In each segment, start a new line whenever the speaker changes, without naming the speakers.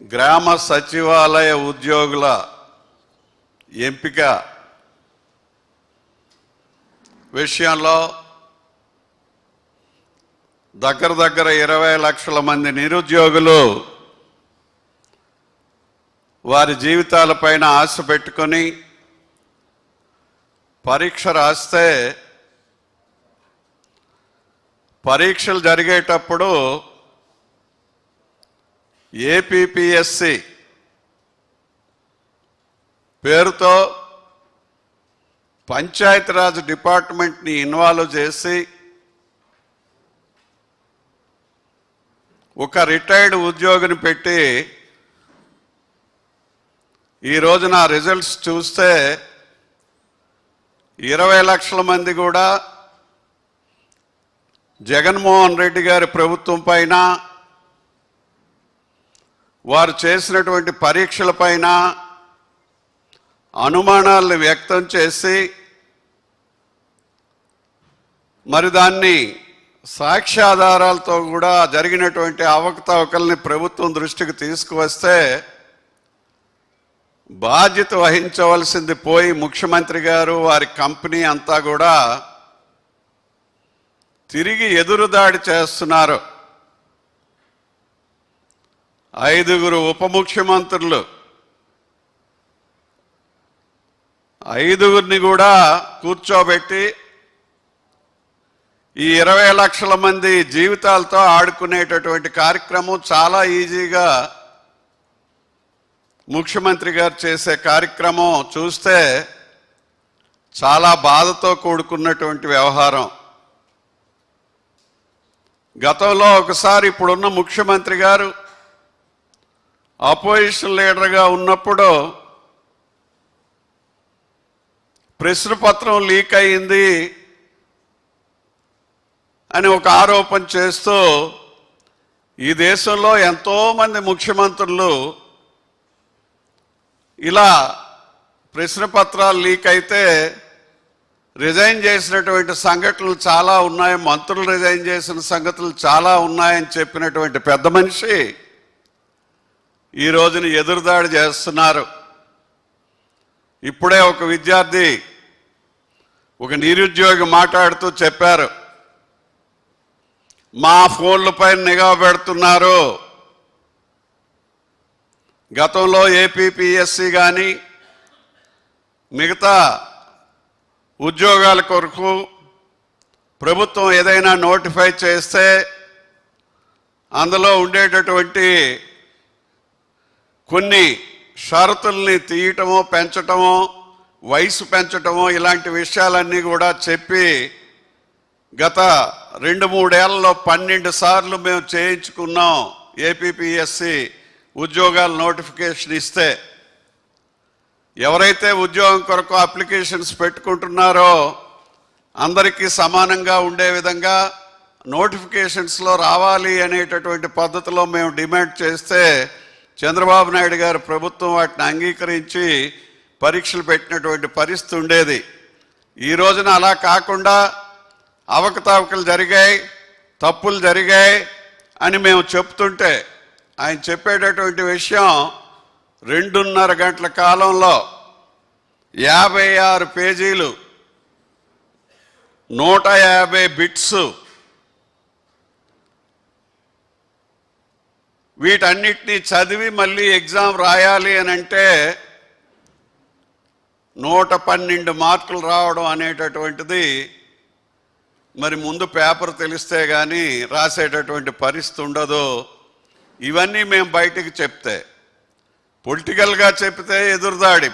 గ్రామ సచివాలయ ఉద్యోగుల ఎంపిక విషయంలో దగ్గర దగ్గర ఇరవై లక్షల మంది నిరుద్యోగులు వారి జీవితాలపైన ఆశ పెట్టుకొని పరీక్ష రాస్తే పరీక్షలు జరిగేటప్పుడు ఏపీపీఎస్సి పేరుతో పంచాయతీరాజ్ డిపార్ట్మెంట్ని ఇన్వాల్వ్ చేసి ఒక రిటైర్డ్ ఉద్యోగిని పెట్టి ఈ నా రిజల్ట్స్ చూస్తే ఇరవై లక్షల మంది కూడా జగన్మోహన్ రెడ్డి గారి ప్రభుత్వం పైన వారు చేసినటువంటి పరీక్షల పైన అనుమానాలను వ్యక్తం చేసి మరి దాన్ని సాక్ష్యాధారాలతో కూడా జరిగినటువంటి అవకతవకల్ని ప్రభుత్వం దృష్టికి తీసుకువస్తే బాధ్యత వహించవలసింది పోయి ముఖ్యమంత్రి గారు వారి కంపెనీ అంతా కూడా తిరిగి ఎదురుదాడి చేస్తున్నారు. ఐదుగురు ఉప ముఖ్యమంత్రులు ఐదుగురిని కూడా కూర్చోబెట్టి ఈ ఇరవై లక్షల మంది జీవితాలతో ఆడుకునేటటువంటి కార్యక్రమం చాలా ఈజీగా ముఖ్యమంత్రి గారు చేసే కార్యక్రమం చూస్తే చాలా బాధతో కూడుకున్నటువంటి వ్యవహారం. గతంలో ఒకసారి ఇప్పుడున్న ముఖ్యమంత్రి గారు అపోజిషన్ లీడర్గా ఉన్నప్పుడు ప్రశ్నపత్రం లీక్ అయింది అని ఒక ఆరోపణ చేస్తూ ఈ దేశంలో ఎంతోమంది ముఖ్యమంత్రులు ఇలా ప్రశ్నపత్రాలు లీక్ అయితే రిజైన్ చేసినటువంటి సంఘటనలు చాలా ఉన్నాయి మంత్రులు రిజైన్ చేసిన సంగతులు చాలా ఉన్నాయని చెప్పినటువంటి పెద్ద మనిషి ఈ రోజున ఎదురుదాడి చేస్తున్నారు. ఇప్పుడే ఒక విద్యార్థి ఒక నిరుద్యోగి మాట్లాడుతూ చెప్పారు మా ఫోన్లపై నిఘా పెడుతున్నారు. గతంలో ఏపీపీఎస్సి కానీ మిగతా ఉద్యోగాల కొరకు ప్రభుత్వం ఏదైనా నోటిఫై చేస్తే అందులో ఉండేటటువంటి కొన్ని షరతుల్ని తీయటమో పెంచటమో వయసు పెంచటమో ఇలాంటి విషయాలన్నీ కూడా చెప్పి గత రెండు మూడేళ్ళలో పన్నెండు సార్లు మేము చేయించుకున్నాం ఏపీపీఎస్సి ఉద్యోగాల నోటిఫికేషన్ ఇస్తే. ఎవరైతే ఉద్యోగం కొరకు అప్లికేషన్స్ పెట్టుకుంటున్నారో అందరికీ సమానంగా ఉండే విధంగా నోటిఫికేషన్స్లో రావాలి అనేటటువంటి పద్ధతిలో మేము డిమాండ్ చేస్తే చంద్రబాబు నాయుడు గారు ప్రభుత్వం వాటిని అంగీకరించి పరీక్షలు పెట్టినటువంటి పరిస్థితి ఉండేది. ఈ రోజున అలా కాకుండా అవకతవకలు జరిగాయి తప్పులు జరిగాయి అని మేము చెప్తుంటే ఆయన చెప్పేటటువంటి విషయం రెండున్నర గంటల కాలంలో యాభై ఆరు పేజీలు నూట యాభై బిట్స్ వీటన్నిటినీ చదివి మళ్ళీ ఎగ్జామ్ రాయాలి అని అంటే నూట పన్నెండు మార్కులు రావడం అనేటటువంటిది మరి ముందు పేపర్ తెలిస్తే కానీ రాసేటటువంటి పరిస్థితి ఉండదు. ఇవన్నీ మేము బయటికి చెప్తే పొలిటికల్గా చెప్తే ఎదురుదాడి.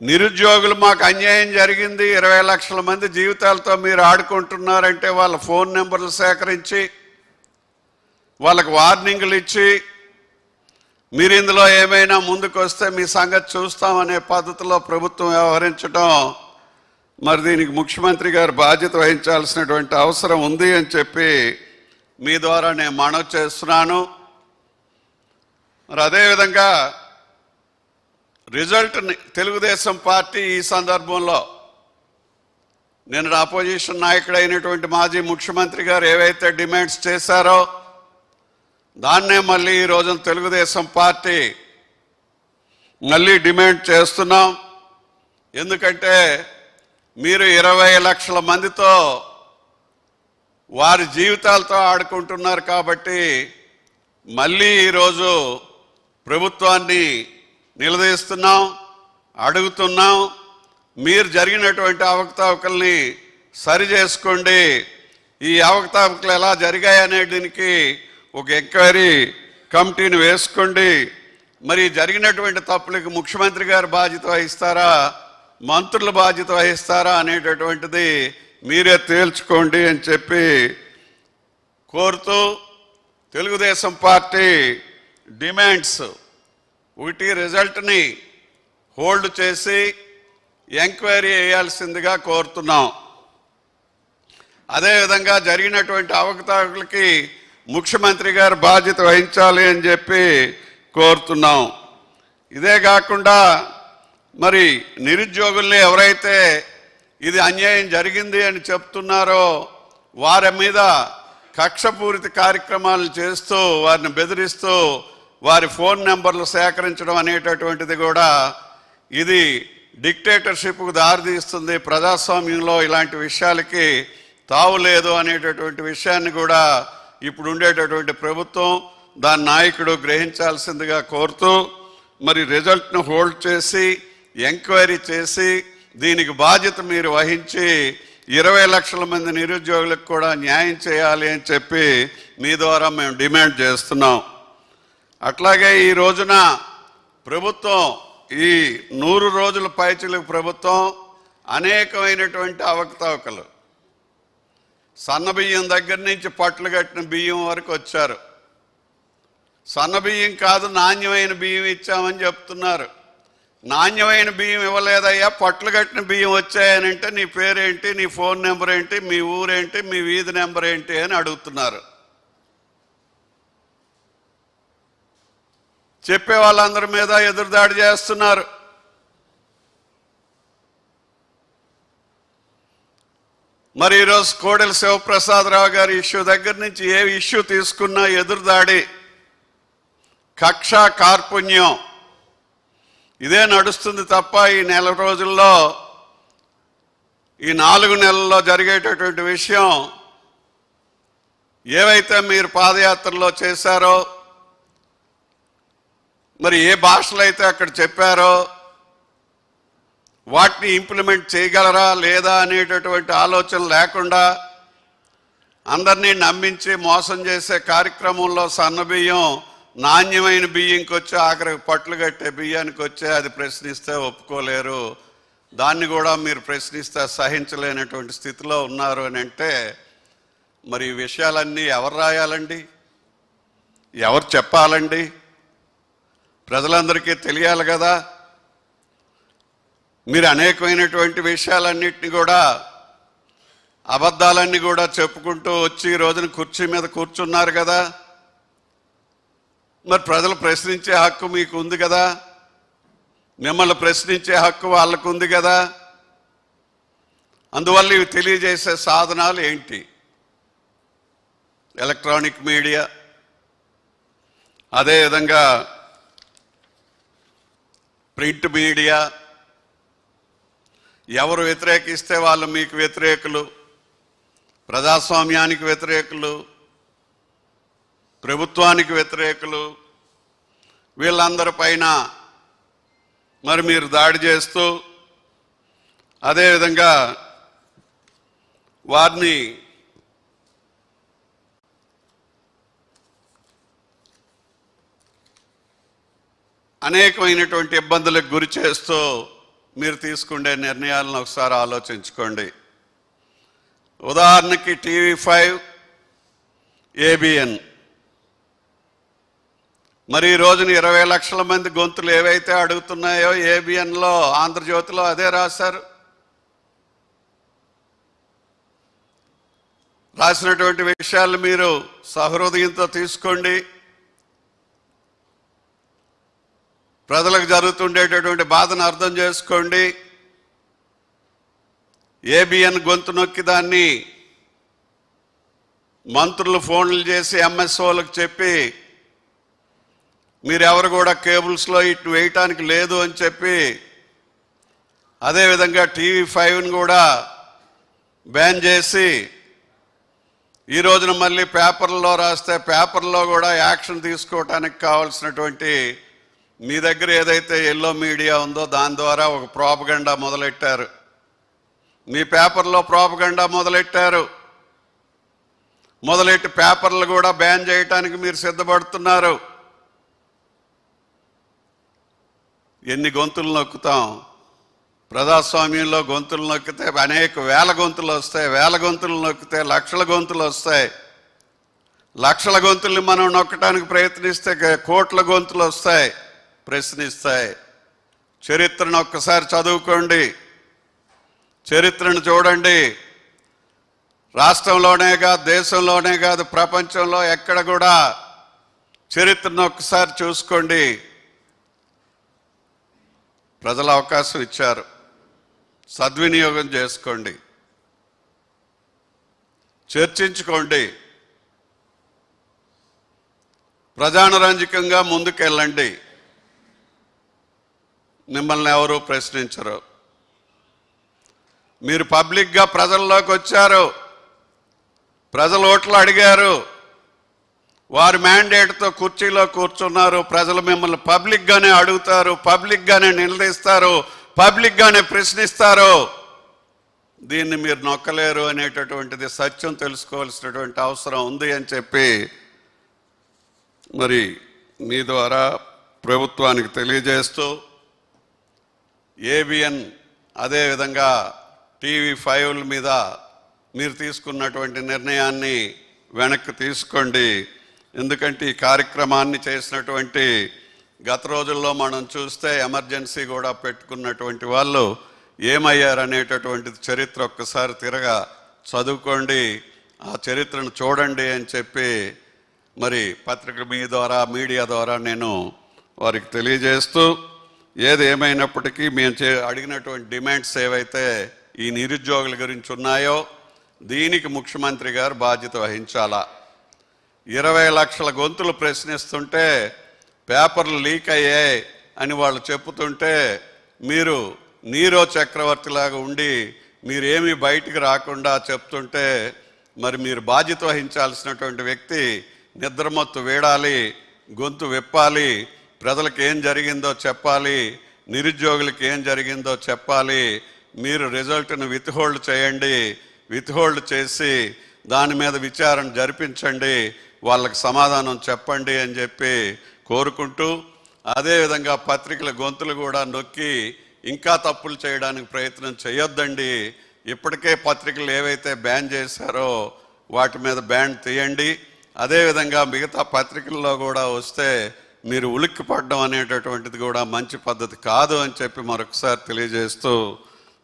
నిరుద్యోగులు మాకు అన్యాయం జరిగింది ఇరవై లక్షల మంది జీవితాలతో మీరు ఆడుకుంటున్నారంటే వాళ్ళ ఫోన్ నెంబర్లు సేకరించి వాళ్ళకి వార్నింగ్లు ఇచ్చి మీరు ఇందులో ఏమైనా ముందుకు వస్తే మీ సంగతి చూస్తామనే పద్ధతిలో ప్రభుత్వం వ్యవహరించడం మరి దీనికి ముఖ్యమంత్రి గారు బాధ్యత వహించాల్సినటువంటి అవసరం ఉంది అని చెప్పి మీ ద్వారా నేను మనవి చేస్తున్నాను. మరి అదేవిధంగా రిజల్ట్ని తెలుగుదేశం పార్టీ ఈ సందర్భంలో నేను అపోజిషన్ నాయకుడైనటువంటి మాజీ ముఖ్యమంత్రి గారు ఏవైతే డిమాండ్స్ చేశారో దాన్నే మళ్ళీ ఈ రోజున తెలుగుదేశం పార్టీ మళ్ళీ డిమాండ్ చేస్తున్నాం. ఎందుకంటే మీరు ఇరవై లక్షల మందితో వారి జీవితాలతో ఆడుకుంటున్నారు కాబట్టి మళ్ళీ ఈరోజు ప్రభుత్వాన్ని నిలదీస్తున్నాం అడుగుతున్నాం. మీరు జరిగినటువంటి అవకతవకల్ని సరి చేసుకోండి. ఈ అవకతవకలు ఎలా జరిగాయనే దీనికి ఒక ఎంక్వైరీ కమిటీని వేసుకోండి. మరి జరిగినటువంటి తప్పులకు ముఖ్యమంత్రి గారు బాధ్యత వహిస్తారా? మంత్రులు బాధ్యత వహిస్తారా అనేటటువంటిది మీరే తేల్చుకోండి అని చెప్పి కోరుతూ తెలుగుదేశం పార్టీ డిమాండ్స్ ఒకటి రిజల్ట్ని హోల్డ్ చేసి ఎంక్వైరీ వేయాల్సిందిగా కోరుతున్నాం. అదేవిధంగా జరిగినటువంటి అవకతవకలకి ముఖ్యమంత్రి గారు బాధ్యత వహించాలి అని చెప్పి కోరుతున్నాం. ఇదే కాకుండా మరి నిరుద్యోగుల్ని ఎవరైతే ఇది అన్యాయం జరిగింది అని చెప్తున్నారో వారి మీద కక్షపూరిత కార్యక్రమాలు చేస్తూ వారిని బెదిరిస్తూ వారి ఫోన్ నెంబర్లు సేకరించడం అనేటటువంటిది కూడా ఇది డిక్టేటర్షిప్కు దారితీస్తుంది. ప్రజాస్వామ్యంలో ఇలాంటి విషయాలకి తావు లేదు అనేటటువంటి విషయాన్ని కూడా ఇప్పుడు ఉండేటటువంటి ప్రభుత్వం దాని నాయకుడు గ్రహించాల్సిందిగా కోరుతూ మరి రిజల్ట్ను హోల్డ్ చేసి ఎంక్వైరీ చేసి దీనికి బాధ్యత మీరు వహించి ఇరవై లక్షల మంది నిరుద్యోగులకు కూడా న్యాయం చేయాలి అని చెప్పి మీ ద్వారా మేము డిమాండ్ చేస్తున్నాం. అట్లాగే ఈ రోజున ప్రభుత్వం ఈ నూరు రోజుల పైచలకు ప్రభుత్వం అనేకమైనటువంటి అవకతవకలు. సన్న బియ్యం దగ్గర నుంచి పట్లు కట్టిన బియ్యం వరకు వచ్చారు. సన్న బియ్యం కాదు నాణ్యమైన బియ్యం ఇచ్చామని చెప్తున్నారు. నాణ్యమైన బియ్యం ఇవ్వలేదయ్యా పట్లు కట్టిన బియ్యం వచ్చాయనంటే నీ పేరేంటి నీ ఫోన్ నెంబర్ ఏంటి మీ ఊరేంటి మీ వీధి నెంబర్ ఏంటి అని అడుగుతున్నారు. చెప్పే వాళ్ళందరి మీద ఎదురుదాడి చేస్తున్నారు. మరి ఈరోజు కోడెల శివప్రసాదరావు గారి ఇష్యూ దగ్గర నుంచి ఏ ఇష్యూ తీసుకున్నా ఎదురుదాడి కక్ష కార్పుణ్యం. ఇదే నడుస్తుంది తప్ప ఈ నెల రోజుల్లో ఈ నాలుగు నెలల్లో జరిగేటటువంటి విషయం ఏవైతే మీరు పాదయాత్రలో చేశారో మరి ఏ భాషలో అయితే అక్కడ చెప్పారో వాటిని ఇంప్లిమెంట్ చేయగలరా లేదా అనేటటువంటి ఆలోచన లేకుండా అందరినీ నమ్మించి మోసం చేసే కార్యక్రమంలో సన్న బియ్యం నాణ్యమైన బియ్యంకి వచ్చి ఆఖరికి పట్లు కట్టే బియ్యానికి వచ్చే అది ప్రశ్నిస్తే ఒప్పుకోలేరు. దాన్ని కూడా మీరు ప్రశ్నిస్తే సహించలేనటువంటి స్థితిలో ఉన్నారు అని అంటే మరి ఈ విషయాలన్నీ ఎవరు రాయాలండి? ఎవరు చెప్పాలండి? ప్రజలందరికీ తెలియాలి కదా. మీరు అనేకమైనటువంటి విషయాలన్నింటినీ కూడా అబద్ధాలన్నీ కూడా చెప్పుకుంటూ వచ్చి ఈ రోజున కుర్చీ మీద కూర్చున్నారు కదా. మరి ప్రజలు ప్రశ్నించే హక్కు మీకు ఉంది కదా. మిమ్మల్ని ప్రశ్నించే హక్కు వాళ్ళకు ఉంది కదా. అందువల్ల ఇవి తెలియజేసే సాధనాలు ఏంటి? Electronic media. అదేవిధంగా ప్రింట్ మీడియా. ఎవరు వ్యతిరేకిస్తే వాళ్ళు మీకు వ్యతిరేకులు? ప్రజాస్వామ్యానికి వ్యతిరేకులు? ప్రభుత్వానికి వ్యతిరేకులు? వీళ్ళందరి పైన మరి మీరు దాడి చేస్తూ అదేవిధంగా వారిని అనేకమైనటువంటి ఇబ్బందులకు గురి చేస్తూ మీరు తీసుకునే నిర్ణయాలను ఒకసారి ఆలోచించుకోండి. ఉదాహరణకి టీవీ ఫైవ్ ఏబిఎన్. మరి ఈ రోజున ఇరవై లక్షల మంది గొంతులు ఏవైతే అడుగుతున్నాయో ఏబిఎన్లో ఆంధ్రజ్యోతిలో అదే రాశారు. రాసినటువంటి విషయాలు మీరు సహృదయంతో తీసుకోండి. ప్రజలకు జరుగుతుండేటటువంటి బాధను అర్థం చేసుకోండి. ఏబిఎన్ గొంతు నొక్కి దాన్ని మంత్రులు ఫోన్లు చేసి ఎంఎస్ఓలకు చెప్పి మీరెవరు కూడా కేబుల్స్లో ఇటు వేయటానికి లేదు అని చెప్పి అదేవిధంగా టీవీ ఫైవ్ని కూడా బ్యాన్ చేసి ఈ రోజున మళ్ళీ పేపర్లో రాస్తే పేపర్లో కూడా యాక్షన్ తీసుకోవటానికి కావాల్సినటువంటి మీ దగ్గర ఏదైతే ఎల్లో మీడియా ఉందో దాని ద్వారా ఒక ప్రాపగండా మొదలెట్టారు. మీ పేపర్లో ప్రాపగండా మొదలెట్టారు. మొదలెట్టి పేపర్లు కూడా బ్యాన్ చేయటానికి మీరు సిద్ధపడుతున్నారు. ఎన్ని గొంతులు నొక్కుతాం? ప్రజాస్వామ్యంలో గొంతులు నొక్కితే అనేక వేల గొంతులు వస్తాయి. వేల గొంతులు నొక్కితే లక్షల గొంతులు వస్తాయి. లక్షల గొంతుల్ని మనం నొక్కడానికి ప్రయత్నిస్తే కోట్ల గొంతులు వస్తాయి. ప్రశ్నిస్తాయి. చరిత్రను ఒక్కసారి చదువుకోండి. చరిత్రను చూడండి. రాష్ట్రంలోనే కాదు దేశంలోనే కాదు ప్రపంచంలో ఎక్కడ కూడా చరిత్రను ఒక్కసారి చూసుకోండి. ప్రజల అవకాశం ఇచ్చారు. సద్వినియోగం చేసుకోండి. చర్చించుకోండి. ప్రజానురంజకంగా ముందుకెళ్ళండి. మిమ్మల్ని ఎవరు ప్రశ్నించరు. మీరు పబ్లిక్గా ప్రజల్లోకి వచ్చారు. ప్రజలు ఓట్లు అడిగారు. వారి మ్యాండేట్తో కుర్చీలో కూర్చున్నారు. ప్రజలు మిమ్మల్ని పబ్లిక్గానే అడుగుతారు పబ్లిక్గానే నిలదీస్తారు పబ్లిక్గానే ప్రశ్నిస్తారు. దీన్ని మీరు నొక్కలేరు అనేటటువంటిది సత్యం తెలుసుకోవాల్సినటువంటి అవసరం ఉంది అని చెప్పి మరి మీ ద్వారా ప్రభుత్వానికి తెలియజేస్తూ ఏబిఎన్ అదేవిధంగా టీవీ ఫైవ్ల మీద మీరు తీసుకున్నటువంటి నిర్ణయాన్ని వెనక్కి తీసుకోండి. ఎందుకంటే ఈ కార్యక్రమాన్ని చేసినటువంటి గత రోజుల్లో మనం చూస్తే ఎమర్జెన్సీ కూడా పెట్టుకున్నటువంటి వాళ్ళు ఏమయ్యారనేటటువంటిది చరిత్ర ఒక్కసారి తిరగా చదువుకోండి. ఆ చరిత్రను చూడండి అని చెప్పి మరి పత్రిక మీ ద్వారా మీడియా ద్వారా నేను వారికి తెలియజేస్తూ ఏది ఏమైనప్పటికీ మేము చే అడిగినటువంటి డిమాండ్స్ ఏవైతే ఈ నిరుద్యోగుల గురించి ఉన్నాయో దీనికి ముఖ్యమంత్రి గారు బాధ్యత వహించాలా? ఇరవై లక్షల గొంతులు ప్రశ్నిస్తుంటే పేపర్లు లీక్ అయ్యాయి అని వాళ్ళు చెప్పుతుంటే మీరు నీరో చక్రవర్తిలాగా ఉండి మీరేమీ బయటికి రాకుండా చెప్తుంటే మరి మీరు బాధ్యత వహించాల్సినటువంటి వ్యక్తి నిద్రమత్తు వేడాలి గొంతు విప్పాలి ప్రజలకు ఏం జరిగిందో చెప్పాలి నిరుద్యోగులకు ఏం జరిగిందో చెప్పాలి. మీరు రిజల్ట్ను విత్హోల్డ్ చేయండి విత్హోల్డ్ చేసి దాని మీద విచారణ జరిపించండి వాళ్ళకి సమాధానం చెప్పండి అని చెప్పి కోరుకుంటూ అదేవిధంగా పత్రికల గొంతులు కూడా నొక్కి ఇంకా తప్పులు చేయడానికి ప్రయత్నం చేయొద్దండి. ఇప్పటికే పత్రికలు ఏవైతే బ్యాన్ చేశారో వాటి మీద బ్యాన్ తీయండి. అదేవిధంగా మిగతా పత్రికల్లో కూడా వస్తే మీరు ఉలిక్కిపడడం అనేటటువంటిది కూడా మంచి పద్ధతి కాదు అని చెప్పి మరొకసారి తెలియజేస్తూ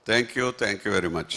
thank you thank you very much.